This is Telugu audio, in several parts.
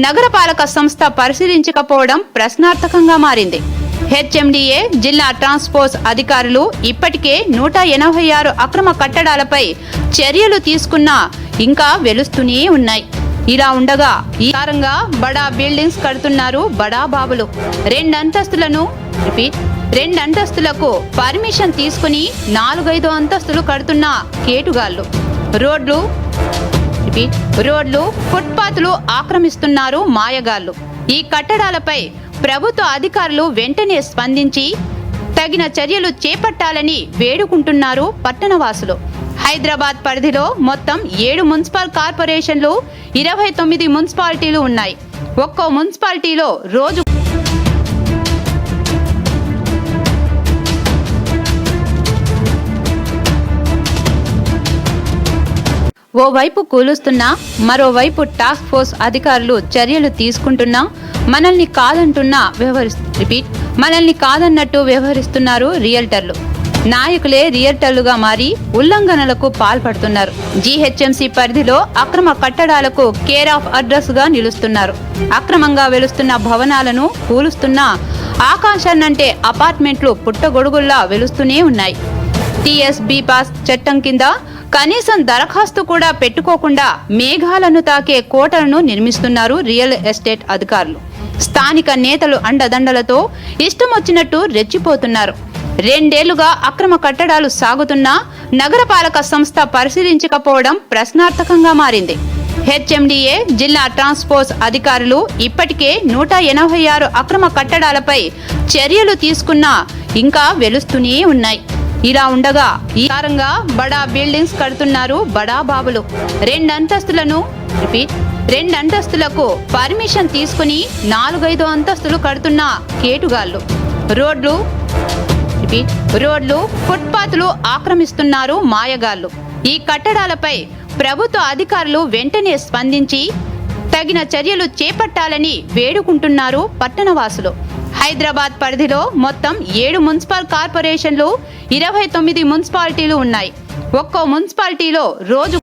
నగరపాలక సంస్థ పరిశీలించకపోవడం ప్రశ్నార్థకంగా మారింది. హెచ్ఎండిఏ జిల్లా ట్రాన్స్పోర్ట్ అధికారులు ఇప్పటికే నూట ఎనభై ఆరు అక్రమ కట్టడాలపై చర్యలు తీసుకున్నా ఇంకా వెలుస్తూనే ఉన్నాయి. ఇలా ఉండగా ఈ కారంగా బడా బిల్డింగ్స్ కడుతున్నారు బడా బాబులు. రెండంతస్తులను రిపీట్ రెండంతస్తులకు పర్మిషన్ తీసుకుని నాలుగైదు అంతస్తులు కడుతున్న కేటుగాళ్ళు. రోడ్లు రిపీట్ రోడ్లు ఫుట్పాత్లు ఆక్రమిస్తున్నారు మాయగాళ్ళు ఈ కట్టడాలపై ప్రభుత్వ అధికారులు వెంటనే స్పందించి తగిన చర్యలు చేపట్టాలని వేడుకుంటున్నారు పట్టణవాసులు. హైదరాబాద్ పరిధిలో మొత్తం ఏడు మున్సిపల్ కార్పొరేషన్లు ఇరవై తొమ్మిది మున్సిపాలిటీలు ఉన్నాయి. ఒక్కో మున్సిపాలిటీలో రోజు ఓవైపు కూలుస్తున్నా మరోవైపు టాస్క్ ఫోర్స్ అధికారులు చర్యలు తీసుకుంటున్నా మనల్ని కాదంటున్నా వ్యవహరిస్తు రిపీట్ మనల్ని కాదన్నట్టు వ్యవహరిస్తున్నారు రియల్టర్లు. నాయకులే రియల్టర్లుగా మారి ఉల్లంఘనలకు పాల్పడుతున్నారు. జీహెచ్ఎంసీ పరిధిలో అక్రమ కట్టడాలకు కేర్ ఆఫ్ అడ్రస్గా నిలుస్తున్నారు. అక్రమంగా వెలుస్తున్న భవనాలను కూలుస్తున్న ఆకాశాన్నంటే అపార్ట్మెంట్లు పుట్టగొడుగుల్లా వెలుస్తూనే ఉన్నాయి. టీఎస్బీ పాస్ చట్టం కింద కనీసం దరఖాస్తు కూడా పెట్టుకోకుండా మేఘాలను తాకే కోటలను నిర్మిస్తున్నారు రియల్ ఎస్టేట్ అధికారులు. స్థానిక నేతలు అండదండలతో ఇష్టం వచ్చినట్టు రెచ్చిపోతున్నారు. రెండేళ్ళుగా అక్రమ కట్టడాలు సాగుతున్నా నగరపాలక సంస్థ పరిశీలించకపోవడం ప్రశ్నార్థకంగా మారింది. హెచ్ఎండిఏ జిల్లా ట్రాన్స్పోర్ట్ అధికారులు ఇప్పటికే నూట ఎనభై ఆరు అక్రమ కట్టడాలపై చర్యలు తీసుకున్నా ఇంకా వెలుస్తూనే ఉన్నాయి. ఇలా ఉండగా ఈ కారంగా బడా బిల్డింగ్స్ కడుతున్నారు బడా బాబులు. రెండంతస్తులను రిపీట్. రెండంతస్తులకు పర్మిషన్ తీసుకుని నాలుగైదు అంతస్తులు కడుతున్న కేటుగాళ్ళు. రోడ్లు రిపీట్. రోడ్లు ఫుట్పాత్లు ఆక్రమిస్తున్నారు మాయగాళ్ళు. ఈ కట్టడాలపై ప్రభుత్వ అధికారులు వెంటనే స్పందించి తగిన చర్యలు చేపట్టాలని వేడుకుంటున్నారు పట్టణవాసులు. హైదరాబాద్ పరిధిలో మొత్తం ఏడు మున్సిపల్ కార్పొరేషన్లు ఇరవై తొమ్మిది మున్సిపాలిటీలు ఉన్నాయి. ఒక్కో మున్సిపాలిటీలో రోజు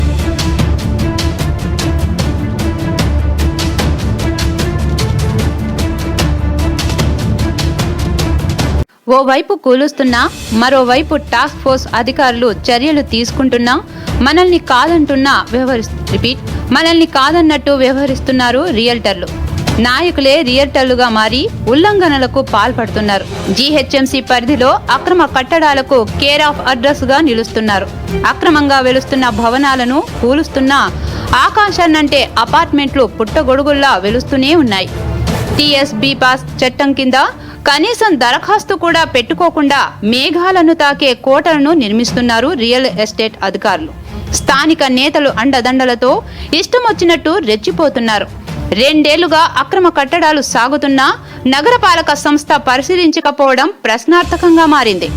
ఓవైపు కూలుస్తున్నా మరోవైపు టాస్క్ ఫోర్స్ అధికారులు చర్యలు తీసుకుంటున్నా మనల్ని కాదంటున్నా వ్యవహరిస్తు రిపీట్ మనల్ని కాదన్నట్టు వ్యవహరిస్తున్నారు రియల్టర్లు. నాయకులే రియల్టర్లుగా మారి ఉల్లంఘనలకు పాల్పడుతున్నారు. జీహెచ్ఎంసీ పరిధిలో అక్రమ కట్టడాలకు కేర్ ఆఫ్ అడ్రస్గా నిలుస్తున్నారు. అక్రమంగా వెలుస్తున్న భవనాలను కూలుస్తున్న ఆకాశాన్నంటే అపార్ట్మెంట్లు పుట్టగొడుగుల్లా వెలుస్తూనే ఉన్నాయి. టీఎస్బి పాస్ చట్టం కింద కనీసం దరఖాస్తు కూడా పెట్టుకోకుండా మేఘాలను తాకే కోటలను నిర్మిస్తున్నారు రియల్ ఎస్టేట్ అధికారులు. స్థానిక నేతలు అండదండలతో ఇష్టమొచ్చినట్టు రెచ్చిపోతున్నారు. రెండేళ్ళుగా అక్రమ కట్టడాలు సాగుతున్నా నగరపాలక సంస్థ పరిశీలించకపోవడం ప్రశ్నార్థకంగా మారింది.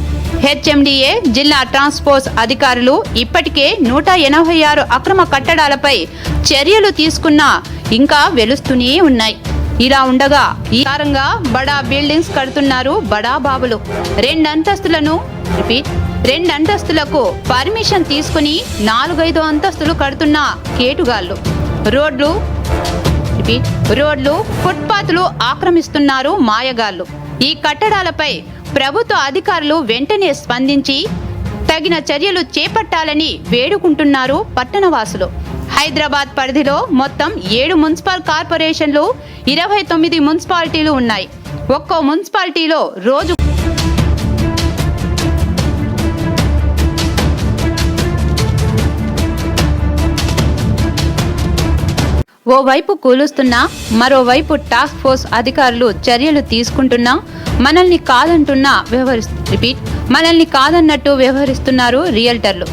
హెచ్ఎండిఏ జిల్లా ట్రాన్స్పోర్ట్ అధికారులు ఇప్పటికే నూట ఎనభై ఆరు అక్రమ కట్టడాలపై చర్యలు తీసుకున్నా ఇంకా వెలుస్తూనే ఉన్నాయి. ఇలా ఉండగా ఈ కారంగా బడా బిల్డింగ్స్ కడుతున్నారు బడా బాబులు. రెండంతస్తులను రిపీట్. రెండంతస్తులకు పర్మిషన్ తీసుకుని నాలుగైదు అంతస్తులు కడుతున్న కేటుగాళ్ళు. రోడ్లు రిపీట్ రోడ్లు ఫుట్పాత్లు ఆక్రమిస్తున్నారు మాయగాళ్ళు ఈ కట్టడాలపై ప్రభుత్వ అధికారులు వెంటనే స్పందించి తగిన చర్యలు చేపట్టాలని వేడుకుంటున్నారు పట్టణవాసులు. హైదరాబాద్ పరిధిలో మొత్తం ఏడు మున్సిపల్ కార్పొరేషన్లు ఇరవై తొమ్మిది మున్సిపాలిటీలు ఉన్నాయి. ఒక్కో మున్సిపాలిటీలో రోజు ఓవైపు కూలుస్తున్నా మరోవైపు టాస్క్ ఫోర్స్ అధికారులు చర్యలు తీసుకుంటున్నా మనల్ని కాదంటున్నా వ్యవహరిస్తు రిపీట్ మనల్ని కాదన్నట్టు వ్యవహరిస్తున్నారు రియల్టర్లు.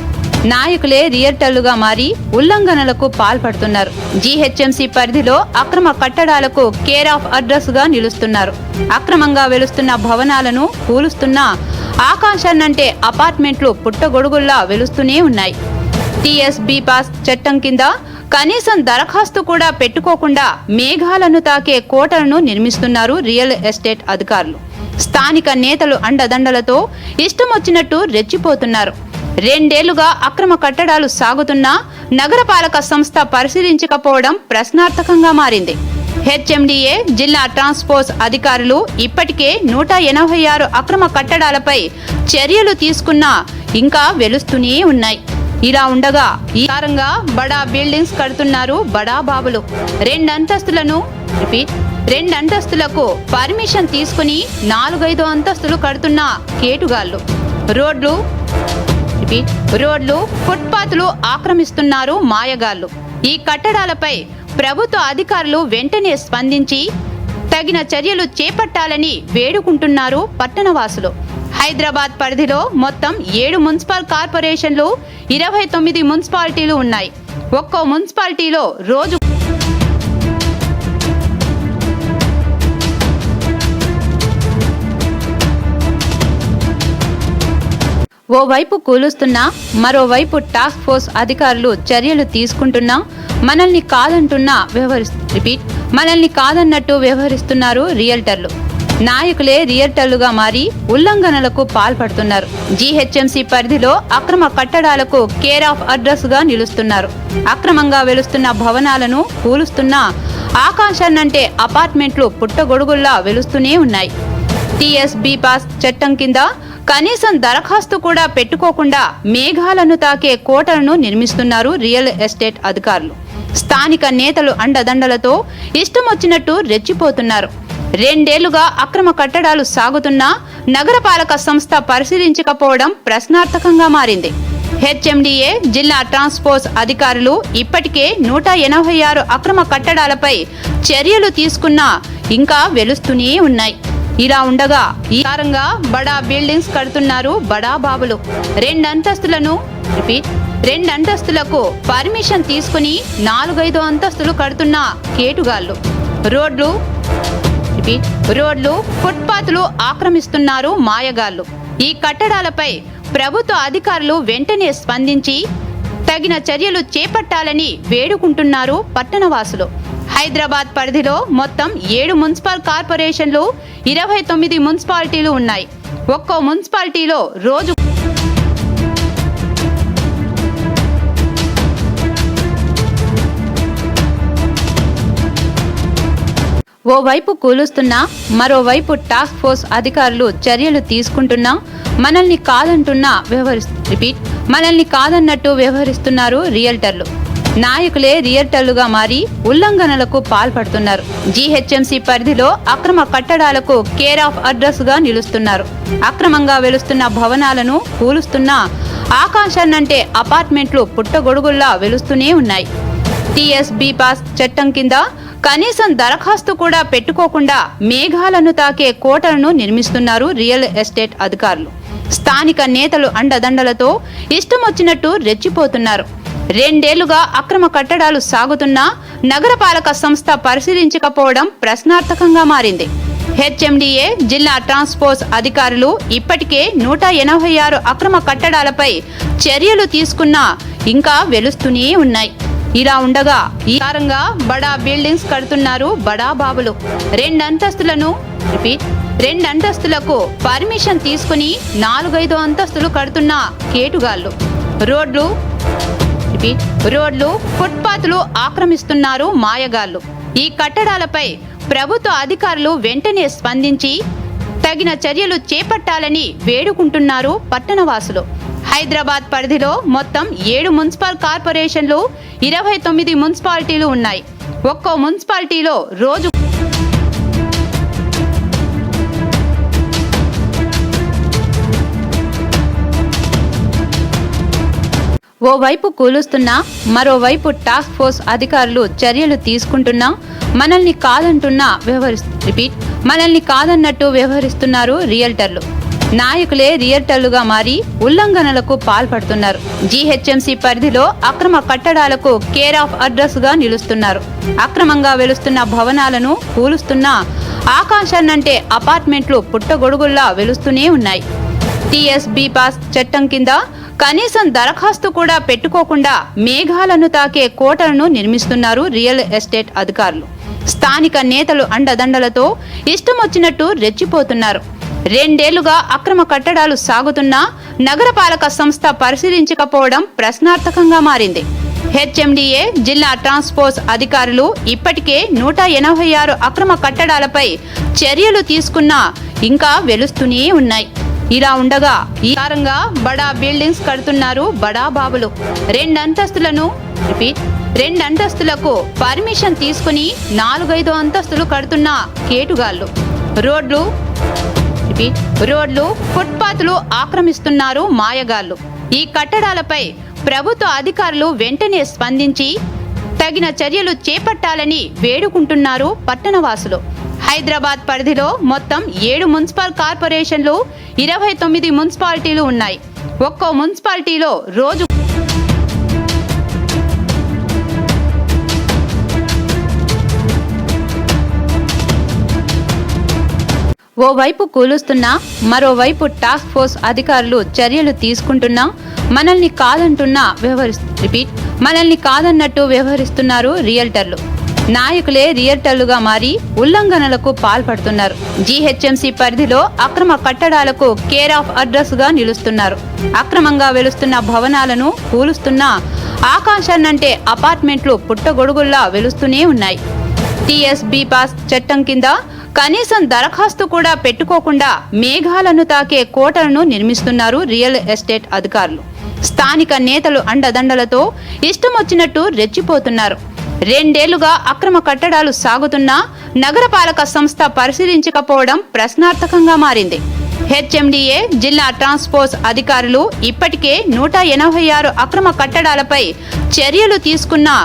నాయకులే రియల్టర్లుగా మారి ఉల్లంఘనలకు పాల్పడుతున్నారు. జీహెచ్ఎంసీ పరిధిలో అక్రమ కట్టడాలకు కేర్ ఆఫ్ అడ్రస్గా నిలుస్తున్నారు. అక్రమంగా వెలుస్తున్న భవనాలను కూలుస్తున్న ఆకాశాన్నంటే అపార్ట్మెంట్లు పుట్టగొడుగుల్లా వెలుస్తూనే ఉన్నాయి. టీఎస్బీ పాస్ చట్టం కింద కనీసం దరఖాస్తు కూడా పెట్టుకోకుండా మేఘాలను తాకే కోటలను నిర్మిస్తున్నారు రియల్ ఎస్టేట్ అధికారులు. స్థానిక నేతలు అండదండలతో ఇష్టమొచ్చినట్టు రెచ్చిపోతున్నారు. రెండేళ్ళుగా అక్రమ కట్టడాలు సాగుతున్నా నగరపాలక సంస్థ పరిశీలించకపోవడం ప్రశ్నార్థకంగా మారింది. హెచ్ఎండిఏ జిల్లా ట్రాన్స్పోర్ట్ అధికారులు ఇప్పటికే నూట ఎనభై ఆరు అక్రమ కట్టడాలపై చర్యలు తీసుకున్నా ఇంకా వెలుస్తూనే ఉన్నాయి. ఇలా ఉండగా ఈ కారంగా బడా బిల్డింగ్స్ కడుతున్నారు బడా బాబులు. రెండు అంతస్తులను రిపీట్ రెండంతస్తులకు పర్మిషన్ తీసుకుని నాలుగైదు అంతస్తులు కడుతున్న కేటుగాళ్ళు. రోడ్లు రిపీట్ రోడ్లు ఫుట్పాత్లు ఆక్రమిస్తున్నారు మాయగాళ్ళు. ఈ కట్టడాలపై ప్రభుత్వ అధికారులు వెంటనే స్పందించి తగిన చర్యలు చేపట్టాలని వేడుకుంటున్నారు పట్టణవాసులు. హైదరాబాద్ పరిధిలో మొత్తం ఏడు మున్సిపల్ కార్పొరేషన్లు ఇరవై తొమ్మిది మున్సిపాలిటీలు ఉన్నాయి. ఒక్కో మున్సిపాలిటీలో రోజు ఓవైపు కూలుస్తున్నా మరోవైపు టాస్క్ ఫోర్స్ అధికారులు చర్యలు తీసుకుంటున్నా మనల్ని కాదంటున్నా వ్యవహరిస్తు రిపీట్ మనల్ని కాదన్నట్టు వ్యవహరిస్తున్నారు రియల్టర్లు. నాయకులే రియల్టర్లుగా మారి ఉల్లంఘనలకు పాల్పడుతున్నారు. జీహెచ్ఎంసీ పరిధిలో అక్రమ కట్టడాలకు కేర్ ఆఫ్ అడ్రస్గా నిలుస్తున్నారు. అక్రమంగా వెలుస్తున్న భవనాలను కూలుస్తున్న ఆకాశాన్నంటే అపార్ట్మెంట్లు పుట్టగొడుగుల్లా వెలుస్తూనే ఉన్నాయి. టీఎస్బి పాస్ చట్టం కింద కనీసం దరఖాస్తు కూడా పెట్టుకోకుండా మేఘాలను తాకే కోటలను నిర్మిస్తున్నారు రియల్ ఎస్టేట్ అధికారులు. స్థానిక నేతలు అండదండలతో ఇష్టమొచ్చినట్టు రెచ్చిపోతున్నారు. రెండేళ్ళుగా అక్రమ కట్టడాలు సాగుతున్నా నగరపాలక సంస్థ పరిశీలించకపోవడం ప్రశ్నార్థకంగా మారింది. హెచ్ఎండిఏ జిల్లా ట్రాన్స్పోర్ట్ అధికారులు ఇప్పటికే నూట ఎనభై ఆరు అక్రమ కట్టడాలపై చర్యలు తీసుకున్నా ఇంకా వెలుస్తూనే ఉన్నాయి. ఇలా ఉండగా ఈ కారంగా బడా బిల్డింగ్స్ కడుతున్నారు బడా బాబులు. రెండంతస్తులను రిపీట్. రెండంతస్తులకు పర్మిషన్ తీసుకుని నాలుగైదు అంతస్తులు కడుతున్న కేటుగాళ్ళు. రోడ్లు రిపీట్ రోడ్లు ఫుట్పాత్లు ఆక్రమిస్తున్నారు మాయగాళ్ళు ఈ కట్టడాలపై ప్రభుత్వ అధికారులు వెంటనే స్పందించి తగిన చర్యలు చేపట్టాలని వేడుకుంటున్నారు పట్టణవాసులు. హైదరాబాద్ పరిధిలో మొత్తం ఏడు మున్సిపల్ కార్పొరేషన్లు ఇరవై తొమ్మిది మున్సిపాలిటీలు ఉన్నాయి. ఒక్కో మున్సిపాలిటీలో రోజు ఓవైపు కూలుస్తున్నా మరోవైపు టాస్క్ ఫోర్స్ అధికారులు చర్యలు తీసుకుంటున్నా మనల్ని కాదంటున్నా వ్యవహరిస్తు రిపీట్ మనల్ని కాదన్నట్టు వ్యవహరిస్తున్నారు రియల్టర్లు. నాయకులే రియల్టర్లుగా మారి ఉల్లంఘనలకు పాల్పడుతున్నారు. జీహెచ్ఎంసీ పరిధిలో అక్రమ కట్టడాలకు కేర్ ఆఫ్ అడ్రస్గా నిలుస్తున్నారు. అక్రమంగా వెలుస్తున్న భవనాలను కూలుస్తున్న ఆకాశాన్నంటే అపార్ట్మెంట్లు పుట్టగొడుగుల్లా వెలుస్తూనే ఉన్నాయి. టిఎస్బి పాస్ చట్టం కింద కనీసం దరఖాస్తు కూడా పెట్టుకోకుండా మేఘాలను తాకే కోటలను నిర్మిస్తున్నారు రియల్ ఎస్టేట్ అధికారులు. స్థానిక నేతలు అండదండలతో ఇష్టం వచ్చినట్టు రెచ్చిపోతున్నారు. రెండేళ్ళుగా అక్రమ కట్టడాలు సాగుతున్నా నగరపాలక సంస్థ పరిశీలించకపోవడం ప్రశ్నార్థకంగా మారింది. హెచ్ఎండిఏ జిల్లా ట్రాన్స్పోర్ట్ అధికారులు ఇప్పటికే నూట ఎనభై ఆరు అక్రమ కట్టడాలపై చర్యలు తీసుకున్నా ఇంకా వెలుస్తూనే ఉన్నాయి. ఇలా ఉండగా ఈ కారంగా బడా బిల్డింగ్స్ కడుతున్నారు బడా బాబులు. రెండు అంతస్తులను రిపీట్ రెండు అంతస్తులకు పర్మిషన్ తీసుకుని నాలుగైదు అంతస్తులు కడుతున్న కేటుగాళ్ళు. రోడ్లు రిపీట్ రోడ్లు ఫుట్పాత్లు ఆక్రమిస్తున్నారు మాయగాళ్ళు. ఈ కట్టడాలపై ప్రభుత్వ అధికారులు వెంటనే స్పందించి తగిన చర్యలు చేపట్టాలని వేడుకుంటున్నారు పట్టణవాసులు. హైదరాబాద్ పరిధిలో మొత్తం ఏడు మున్సిపల్ కార్పొరేషన్లు ఇరవై తొమ్మిది మున్సిపాలిటీలు ఉన్నాయి. ఒక్కో మున్సిపాలిటీలో రోజు ఓవైపు కూలుస్తున్నా మరోవైపు టాస్క్ ఫోర్స్ అధికారులు చర్యలు తీసుకుంటున్నా మనల్ని కాదంటున్నా వ్యవహరి రిపీట్ మనల్ని కాదన్నట్టు వ్యవహరిస్తున్నారు రియల్టర్లు. నాయకులే రియల్టర్లుగా మారి ఉల్లంఘనలకు పాల్పడుతున్నారు. జీహెచ్ఎంసీ పరిధిలో అక్రమ కట్టడాలకు కేర్ ఆఫ్ అడ్రస్గా నిలుస్తున్నారు. అక్రమంగా వెలుస్తున్న భవనాలను కూలుస్తున్న ఆకాశాన్నంటే అపార్ట్మెంట్లు పుట్టగొడుగుల్లా వెలుస్తూనే ఉన్నాయి. టీఎస్బీ పాస్ చట్టం కింద కనీసం దరఖాస్తు కూడా పెట్టుకోకుండా మేఘాలను తాకే కోటలను నిర్మిస్తున్నారు రియల్ ఎస్టేట్ అధికారులు. స్థానిక నేతలు అండదండలతో ఇష్టం వచ్చినట్టు రెచ్చిపోతున్నారు. రెండేళ్ళుగా అక్రమ కట్టడాలు సాగుతున్నా నగరపాలక సంస్థ పరిశీలించకపోవడం ప్రశ్నార్థకంగా మారింది. హెచ్ఎండిఏ జిల్లా ట్రాన్స్పోర్ట్ అధికారులు ఇప్పటికే నూట ఎనభై ఆరు అక్రమ కట్టడాలపై చర్యలు తీసుకున్నా ఇంకా వెలుస్తూనే ఉన్నాయి. ఇలా ఉండగా ఈ కారంగా బడా బిల్డింగ్స్ కడుతున్నారు బడా బాబులు. రెండంతస్తులను రిపీట్ రెండంతస్తులకు పర్మిషన్ తీసుకుని నాలుగైదు అంతస్తులు కడుతున్న కేటుగాళ్ళు. రోడ్లు రిపీట్ రోడ్లు ఫుట్పాత్లు ఆక్రమిస్తున్నారు మాయగాళ్ళు ఈ కట్టడాలపై ప్రభుత్వ అధికారులు వెంటనే స్పందించి తగిన చర్యలు చేపట్టాలని వేడుకుంటున్నారు పట్టణవాసులు. హైదరాబాద్ పరిధిలో మొత్తం ఏడు మున్సిపల్ కార్పొరేషన్లు ఇరవై తొమ్మిది మున్సిపాలిటీలు ఉన్నాయి. ఒక్కో మున్సిపాలిటీలో రోజు ఓవైపు కూలుస్తున్నా మరోవైపు టాస్క్ ఫోర్స్ అధికారులు చర్యలు తీసుకుంటున్నా మనల్ని కాదంటున్నా వ్యవహరిస్తు రిపీట్ మనల్ని కాదన్నట్టు వ్యవహరిస్తున్నారు రియల్టర్లు. నాయకులే రియల్టర్లుగా మారి ఉల్లంఘనలకు పాల్పడుతున్నారు. జీహెచ్ఎంసీ పరిధిలో అక్రమ కట్టడాలకు కేర్ ఆఫ్ అడ్రస్గా నిలుస్తున్నారు. అక్రమంగా వెలుస్తున్న భవనాలను కూలుస్తున్న ఆకాశాన్నంటే అపార్ట్మెంట్లు పుట్టగొడుగుల్లా వెలుస్తూనే ఉన్నాయి. టీఎస్బీ పాస్ చట్టం కింద కనీసం దరఖాస్తు కూడా పెట్టుకోకుండా మేఘాలను తాకే కోటలను నిర్మిస్తున్నారు రియల్ ఎస్టేట్ అధికారులు. స్థానిక నేతలు అండదండలతో ఇష్టం వచ్చినట్టు రెచ్చిపోతున్నారు. రెండేళ్ళుగా అక్రమ కట్టడాలు సాగుతున్నా నగరపాలక సంస్థ పరిశీలించకపోవడం ప్రశ్నార్థకంగా మారింది. హెచ్ఎండిఏ జిల్లా ట్రాన్స్పోర్ట్ అధికారులు ఇప్పటికే నూట ఎనభై ఆరు అక్రమ కట్టడాలపై చర్యలు తీసుకున్నా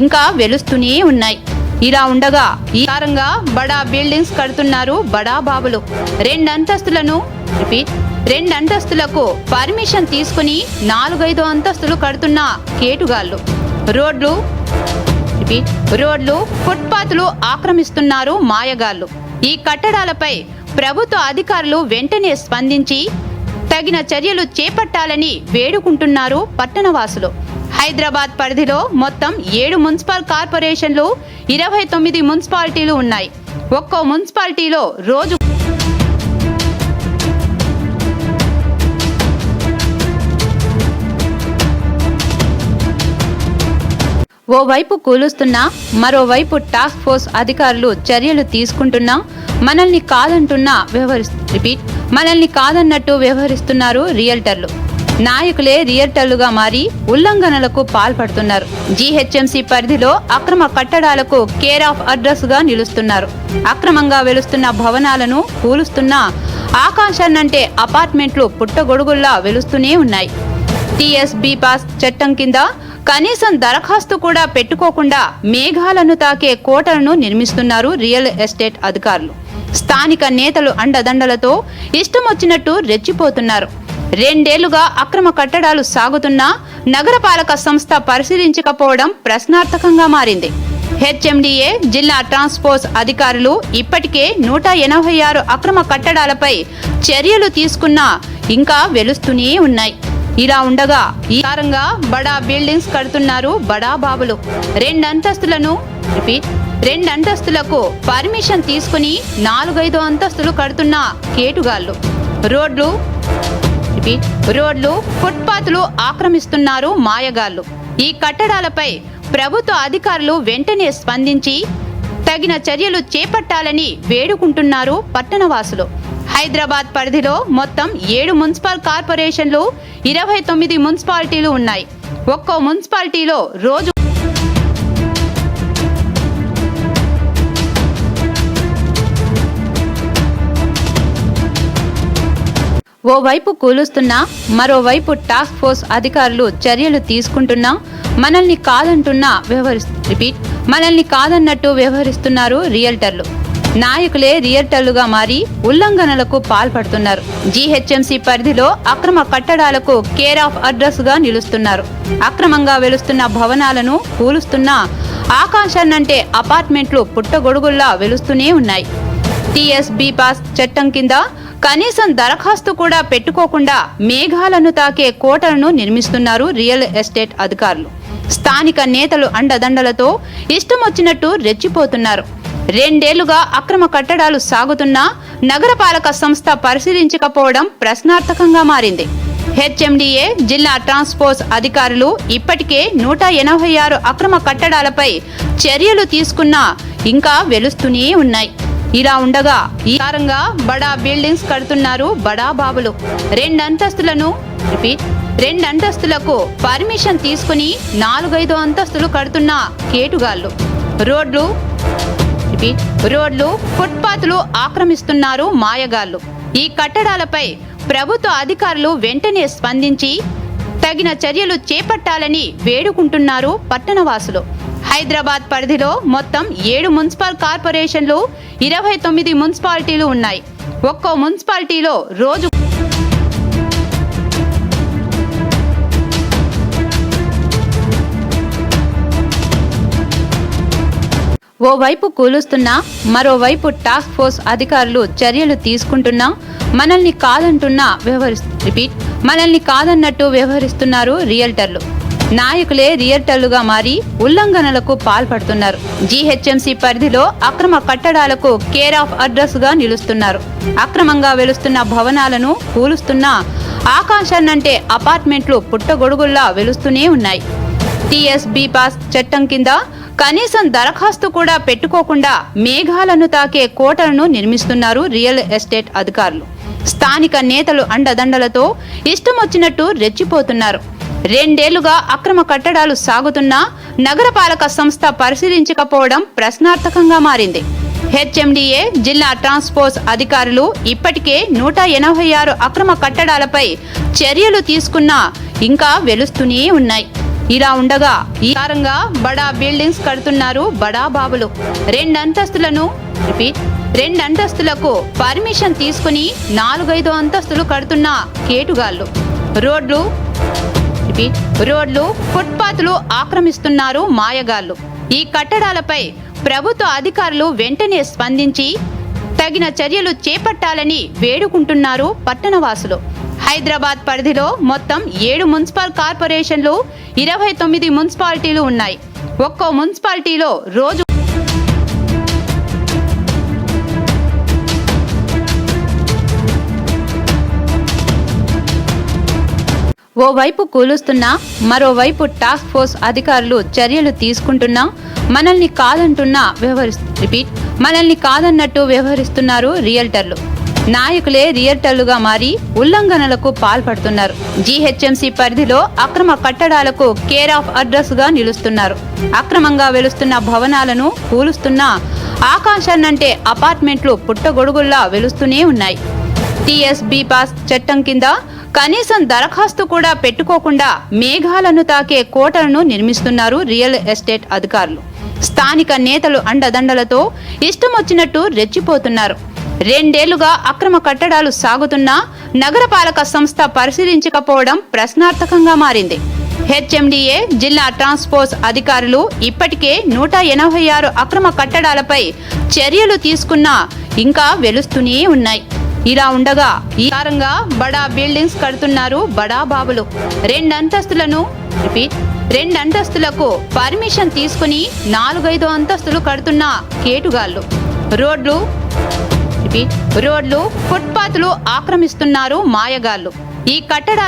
ఇంకా వెలుస్తూనే ఉన్నాయి. ఇలా ఉండగా ఈ కారంగా బడా బిల్డింగ్స్ కడుతున్నారు బడా బాబులు. రెండు అంతస్తులను రిపీట్ రెండు అంతస్తులకు పర్మిషన్ తీసుకుని నాలుగైదు అంతస్తులు కడుతున్న కేటుగాళ్ళు. రోడ్లు రిపీట్ రోడ్లు ఫుట్పాత్లు ఆక్రమిస్తున్నారు మాయగాళ్ళు. ఈ కట్టడాలపై ప్రభుత్వ అధికారులు వెంటనే స్పందించి తగిన చర్యలు చేపట్టాలని వేడుకుంటున్నారు పట్టణవాసులు. హైదరాబాద్ పరిధిలో మొత్తం ఏడు మున్సిపల్ కార్పొరేషన్లు ఇరవై తొమ్మిది మున్సిపాలిటీలు ఉన్నాయి. ఒక్కో మున్సిపాలిటీలో రోజు ఓవైపు కూలుస్తున్నా మరోవైపు టాస్క్ ఫోర్స్ అధికారులు చర్యలు తీసుకుంటున్నా మనల్ని కాదంటున్నా వ్యవహరిస్తు రిపీట్ మనల్ని కాదన్నట్టు వ్యవహరిస్తున్నారు రియల్టర్లు. నాయకులే రియల్టర్లుగా మారి ఉల్లంఘనలకు పాల్పడుతున్నారు. జీహెచ్ఎంసీ పరిధిలో అక్రమ కట్టడాలకు కేర్ ఆఫ్ అడ్రస్గా నిలుస్తున్నారు. అక్రమంగా వెలుస్తున్న భవనాలను కూలుస్తున్న ఆకాశాన్నంటే అపార్ట్మెంట్లు పుట్టగొడుగుల్లా వెలుస్తూనే ఉన్నాయి. టీఎస్బీ పాస్ చట్టం కింద కనీసం దరఖాస్తు కూడా పెట్టుకోకుండా మేఘాలను తాకే కోటలను నిర్మిస్తున్నారు రియల్ ఎస్టేట్ అధికారులు. స్థానిక నేతలు అండదండలతో ఇష్టమొచ్చినట్టు రెచ్చిపోతున్నారు. రెండేళ్ళుగా అక్రమ కట్టడాలు సాగుతున్నా నగరపాలక సంస్థ పరిశీలించకపోవడం ప్రశ్నార్థకంగా మారింది. హెచ్ఎండిఏ జిల్లా ట్రాన్స్పోర్ట్ అధికారులు ఇప్పటికే నూట ఎనభై ఆరు అక్రమ కట్టడాలపై చర్యలు తీసుకున్నా ఇంకా వెలుస్తూనే ఉన్నాయి. ఇలా ఉండగా ఈ కారంగా బడా బిల్డింగ్స్ కడుతున్నారు బడా బాబులు. రెండంతస్తులను రిపీట్. రెండంతస్తులకు పర్మిషన్ తీసుకుని నాలుగైదు అంతస్తులు కడుతున్న కేటుగాళ్ళు. రోడ్లు రిపీట్ రోడ్లు ఫుట్పాత్లు ఆక్రమిస్తున్నారు మాయగాళ్ళు ఈ కట్టడాలపై ప్రభుత్వ అధికారులు వెంటనే స్పందించి తగిన చర్యలు చేపట్టాలని వేడుకుంటున్నారు పట్టణవాసులు. హైదరాబాద్ పరిధిలో మొత్తం ఏడు మున్సిపల్ కార్పొరేషన్లు ఇరవై తొమ్మిది మున్సిపాలిటీలు ఉన్నాయి. ఒక్కో మున్సిపాలిటీలో రోజు ఓవైపు కూలుస్తున్నా మరోవైపు టాస్క్ ఫోర్స్ అధికారులు చర్యలు తీసుకుంటున్నా మనల్ని కాదంటున్నా వ్యవహరిస్తు రిపీట్ మనల్ని కాదన్నట్టు వ్యవహరిస్తున్నారు రియల్టర్లు. నాయకులే రియల్టర్లుగా మారి ఉల్లంఘనలకు పాల్పడుతున్నారు. జీహెచ్ఎంసీ పరిధిలో అక్రమ కట్టడాలకు కేర్ ఆఫ్ అడ్రస్గా నిలుస్తున్నారు. అక్రమంగా వెలుస్తున్న భవనాలను కూలుస్తున్న ఆకాశాన్నంటే అపార్ట్మెంట్లు పుట్టగొడుగుల్లా వెలుస్తూనే ఉన్నాయి. టీఎస్బీ పాస్ చట్టం కింద కనీసం దరఖాస్తు కూడా పెట్టుకోకుండా మేఘాలను తాకే కోటలను నిర్మిస్తున్నారు రియల్ ఎస్టేట్ అధికారులు. స్థానిక నేతలు అండదండలతో ఇష్టం వచ్చినట్టు రెచ్చిపోతున్నారు. రెండేళ్ళుగా అక్రమ కట్టడాలు సాగుతున్నా నగరపాలక సంస్థ పరిశీలించకపోవడం ప్రశ్నార్థకంగా మారింది. హెచ్ఎండిఏ జిల్లా ట్రాన్స్పోర్ట్ అధికారులు ఇప్పటికే నూట ఎనభై ఆరు అక్రమ కట్టడాలపై చర్యలు తీసుకున్నా ఇంకా వెలుస్తూనే ఉన్నాయి. ఇలా ఉండగా ఈ కారంగా బడా బిల్డింగ్స్ కడుతున్నారు బడా బాబులు. రెండంతస్తులను రిపీట్ రెండంతస్తులకు పర్మిషన్ తీసుకుని నాలుగైదు అంతస్తులు కడుతున్న కేటుగాళ్ళు. రోడ్లు రిపీట్ రోడ్లు ఫుట్పాత్లు ఆక్రమిస్తున్నారు మాయగాళ్ళు. ఈ కట్టడాలపై ప్రభుత్వ అధికారులు వెంటనే స్పందించి తగిన చర్యలు చేపట్టాలని వేడుకుంటున్నారు పట్టణవాసులు. హైదరాబాద్ పరిధిలో మొత్తం ఏడు మున్సిపల్ కార్పొరేషన్లు ఇరవై తొమ్మిది మున్సిపాలిటీలు ఉన్నాయి. ఒక్కో మున్సిపాలిటీలో రోజు ఓవైపు కూలుస్తున్నా మరోవైపు టాస్క్ ఫోర్స్ అధికారులు చర్యలు తీసుకుంటున్నా మనల్ని కాదంటున్నా వ్యవహరి రిపీట్ మనల్ని కాదన్నట్టు వ్యవహరిస్తున్నారు రియల్టర్లు. నాయకులే రియల్టర్లుగా మారి ఉల్లంఘనలకు పాల్పడుతున్నారు. జీహెచ్ఎంసీ పరిధిలో అక్రమ కట్టడాలకు కేర్ ఆఫ్ అడ్రస్గా నిలుస్తున్నారు. అక్రమంగా వెలుస్తున్న భవనాలను కూలుస్తున్న ఆకాశాన్నంటే అపార్ట్మెంట్లు పుట్టగొడుగుల్లా వెలుస్తూనే ఉన్నాయి. టిఎస్బి పాస్ చట్టం కింద కనీసం దరఖాస్తు కూడా పెట్టుకోకుండా మేఘాలను తాకే కోటలను నిర్మిస్తున్నారు రియల్ ఎస్టేట్ అధికారులు. స్థానిక నేతలు అండదండలతో ఇష్టమొచ్చినట్టు రెచ్చిపోతున్నారు. రెండేళ్ళుగా అక్రమ కట్టడాలు సాగుతున్నా నగరపాలక సంస్థ పరిశీలించకపోవడం ప్రశ్నార్థకంగా మారింది. హెచ్ఎండిఏ జిల్లా ట్రాన్స్పోర్ట్ అధికారులు ఇప్పటికే నూట ఎనభై ఆరు అక్రమ కట్టడాలపై చర్యలు తీసుకున్నా ఇంకా వెలుస్తూనే ఉన్నాయి. ఇలా ఉండగా ఈ కారంగా బడా బిల్డింగ్స్ కడుతున్నారు బడా బాబులు. రెండంతస్తులను రిపీట్. రెండంతస్తులకు పర్మిషన్ తీసుకుని నాలుగైదు అంతస్తులు కడుతున్న కేటుగాళ్ళు. రోడ్లు రిపీట్ రోడ్లు ఫుట్పాత్లు ఆక్రమిస్తున్నారు మాయగాళ్ళు ఈ కట్టడాలపై ప్రభుత్వ అధికారులు వెంటనే స్పందించి తగిన చర్యలు చేపట్టాలని వేడుకుంటున్నారు పట్టణవాసులు. హైదరాబాద్ పరిధిలో మొత్తం ఏడు మున్సిపల్ కార్పొరేషన్లు ఇరవై తొమ్మిది మున్సిపాలిటీలు ఉన్నాయి. ఒక్కో మున్సిపాలిటీలో రోజు ఓవైపు కూలుస్తున్నా మరోవైపు టాస్క్ ఫోర్స్ అధికారులు చర్యలు తీసుకుంటున్నా మనల్ని కాదంటున్నా వ్యవహరి రిపీట్ మనల్ని కాదన్నట్టు వ్యవహరిస్తున్నారు రియల్టర్లు. నాయకులే రియల్టర్లుగా మారి ఉల్లంఘనలకు పాల్పడుతున్నారు. జీహెచ్ఎంసీ పరిధిలో అక్రమ కట్టడాలకు కేర్ ఆఫ్ అడ్రస్గా నిలుస్తున్నారు. అక్రమంగా వెలుస్తున్న భవనాలను కూలుస్తున్న ఆకాశాన్నంటే అపార్ట్మెంట్లు పుట్టగొడుగుల్లా వెలుస్తూనే ఉన్నాయి. టీఎస్బీ పాస్ చట్టం కింద కనీసం దరఖాస్తు కూడా పెట్టుకోకుండా మేఘాలను తాకే కోటలను నిర్మిస్తున్నారు రియల్ ఎస్టేట్ అధికారులు. స్థానిక నేతలు అండదండలతో ఇష్టం వచ్చినట్టు రెచ్చిపోతున్నారు. రెండేళ్ళుగా అక్రమ కట్టడాలు సాగుతున్నా నగరపాలక సంస్థ పరిశీలించకపోవడం ప్రశ్నార్థకంగా మారింది. హెచ్ఎండిఏ జిల్లా ట్రాన్స్పోర్ట్ అధికారులు ఇప్పటికే నూట ఎనభై ఆరు అక్రమ కట్టడాలపై చర్యలు తీసుకున్నా ఇంకా వెలుస్తూనే ఉన్నాయి. ఇలా ఉండగా ఈ కారంగా బడా బిల్డింగ్స్ కడుతున్నారు బడా బాబులు. రెండంతస్తులను రిపీట్. రెండంతస్తులకు పర్మిషన్ తీసుకుని నాలుగైదు అంతస్తులు కడుతున్న కేటుగాళ్ళు. రోడ్లు రిపీట్. రోడ్లు ఫుట్పాత్లు ఆక్రమిస్తున్నారు మాయగాళ్ళు. ఈ కట్టడ